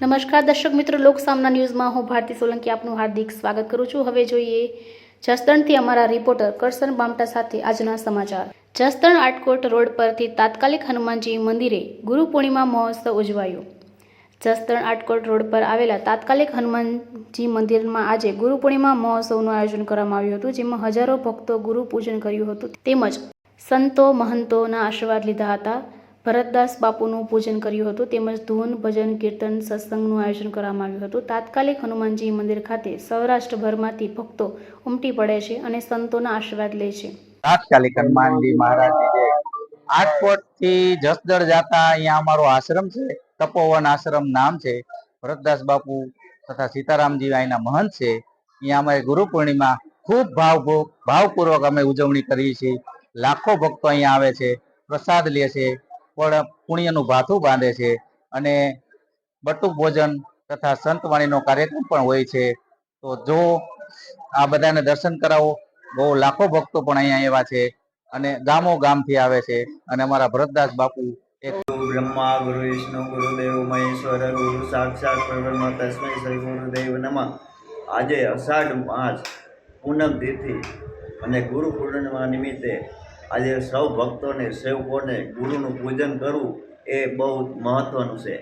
નમસ્કાર દર્શક મિત્રો, લોક સામના ન્યૂઝમાં હું ભારતી સોલંકી આપનું હાર્દિક સ્વાગત કરું છું. હવે જોઈએ જસદણથી અમારા રિપોર્ટર કરસન બામટા સાથે આજના સમાચાર. જસદણ આટકોટ રોડ પરથી તાત્કાલિક હનુમાનજી મંદિરે ગુરુ પૂર્ણિમા મહોત્સવ ઉજવાયો. જસદણ આટકોટ રોડ પર આવેલા તાત્કાલિક હનુમાનજી મંદિરમાં આજે ગુરુ પૂર્ણિમા મહોત્સવનું આયોજન કરવામાં આવ્યું હતું, જેમાં હજારો ભક્તો ગુરુ પૂજન કર્યું હતું. તેમજ સંતો મહંતોના આશીર્વાદ લીધા હતા. ભરતદાસ બાપુનું પૂજન કર્યું હતું. તેમજ ધૂન, ભજન, કીર્તન, સત્સંગનું આયોજન કરવામાં આવ્યું હતું. તાત્કાલિક હનુમાનજી મંદિર ખાતે સૌરાષ્ટ્રભરમાંથી ભક્તો ઉમટી પડે છે અને સંતોના આશીર્વાદ લે છે. તાત્કાલિક હનુમાનજી મહારાજની જય આટકોટથી જસદણ જાતા અહીંયા અમારો આશ્રમ છે, તપોવન આશ્રમ નામ છે, ભરતદાસ બાપુ તથા સીતારામજી અહીંના મહંત છે, અહીંયા અમારે ગુરુ પૂર્ણિમા ખૂબ ભાવ ભાવપૂર્વક અમે ઉજવણી કરીએ છીએ. લાખો ભક્તો અહીંયા આવે છે, પ્રસાદ લે છે પણ પુણ્યનું ભાથું બાંધે છે અને બટુક ભોજન તથા સંતવાણીનો કાર્યક્રમ પણ હોય છે. તો જો આ બધાને દર્શન કરાવો. બહુ લાખો ભક્તો પણ અહીંયા એવા છે અને ગામો ગામથી આવે છે અને અમારા ભરતદાસ બાપુ બ્રહ્મા, ગુરુ વિષ્ણુ, ગુરુદેવ, મહેશ્વર, ગુરુ સાક્ષાત પરબ્રહ્મ, તસ્મૈ, શ્રી ગુરુદેવ નમઃ. આજે અષાઢ માસ, પૂનમ તિથિ અને ગુરુ પૂર્ણિમા નિમિત્તે આજે સૌ ભક્તોને, સેવકોને ગુરુનું પૂજન કરવું એ બહુ મહત્વનું છે.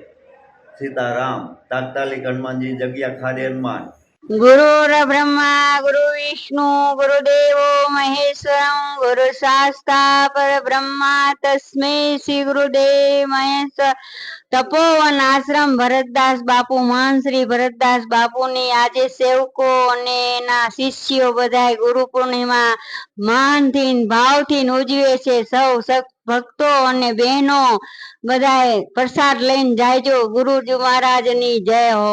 સીતારામ તાત્કાલિક હનુમાનજી જગ્યા ખાદે હનુમાન ગુરુર બ્રહ્મા ગુરુ વિષ્ણુ ગુરુદેવો મહેશ્વરમ ગુરુ શાસ્તા પરબ્રહ્મા તસ્મૈ શ્રી ગુરુદેવ મહેશ્વર તપોવન આશ્રમ ભરતદાસ બાપુ મહાન શ્રી ભરતદાસ બાપુની આજે સેવકો અને એના શિષ્યો બધાય ગુરુ પૂર્ણિમા માનથી થી ભાવથી થી ઉજવે છે. સૌ ભક્તો અને બહેનો બધાય પ્રસાદ લઈને જાયજો. ગુરુજી મહારાજની જય હો.